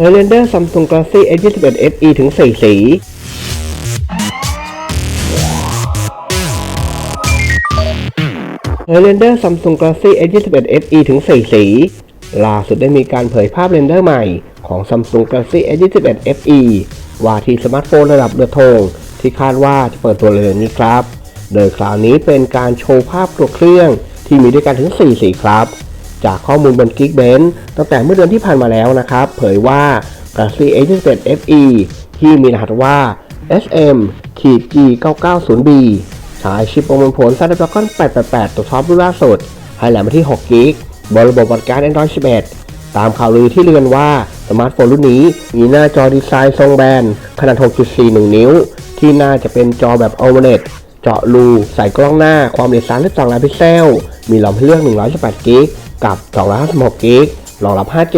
เฮเลนเดอร์ Samsung Galaxy S21 FE ถึง 4 สีเฮเลนเดอร์ Samsung Galaxy S21 FE ถึง 4 สี ล่าสุดได้มีการเผยภาพเรนเดอร์ใหม่ของ Samsung Galaxy S21 FE ว่าที่สมาร์ทโฟนระดับเรือธงที่คาดว่าจะเปิดตัวเร็วๆนี้ครับ โดยคราวนี้เป็นการโชว์ภาพตัวเครื่องที่มีด้วยกันถึง 4 สีครับ จากข้อมูลบน Geekbench ตั้งแต่เมื่อเดือนที่ผ่านมาแล้วนะครับ เผยว่า Galaxy S21 FE ที่มีรหัสว่า SM G990B ใช้ชิปประมวลผล Snapdragon 888 ตัวท็อปรุ่นล่าสุดให้แหลมมาที่6กิกบนระบบวัดการ Android 11 ตามข่าวลือที่เลือนว่า สมาร์ทโฟนรุ่นนี้ มีหน้าจอดีไซน์ทรงแบน ขนาด 6.41 นิ้ว ที่น่าจะเป็นจอแบบ OLED เจาะรู ใส่กล้องหน้าความละเอียด 32 ล้านพิกเซล มีรอมให้เลือก 128กิก กับ256กิกรองรับ 5G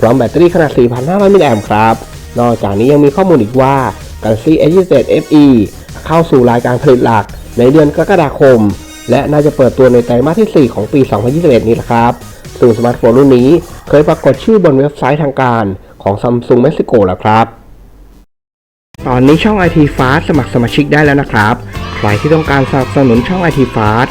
พร้อมแบตเตอรี่ขนาด 4,500 มิลลิแอมป์ครับ นอกจากนี้ยังมีข้อมูลอีกว่า Galaxy S27 FE เข้าสู่รายการผลิตหลักในเดือนกรกฎาคม และน่าจะเปิดตัวในไตรมาสที่ 4 ของปี 2021 นี้แหละครับซึ่งสมาร์ทโฟนรุ่นนี้เคยปรากฏชื่อบนเว็บไซต์ทางการของ Samsung Mexico แล้วครับตอนนี้ช่อง IT Fast สมัครสมาชิกได้แล้วนะครับ ใครที่ต้องการสนับสนุนช่อง IT Fast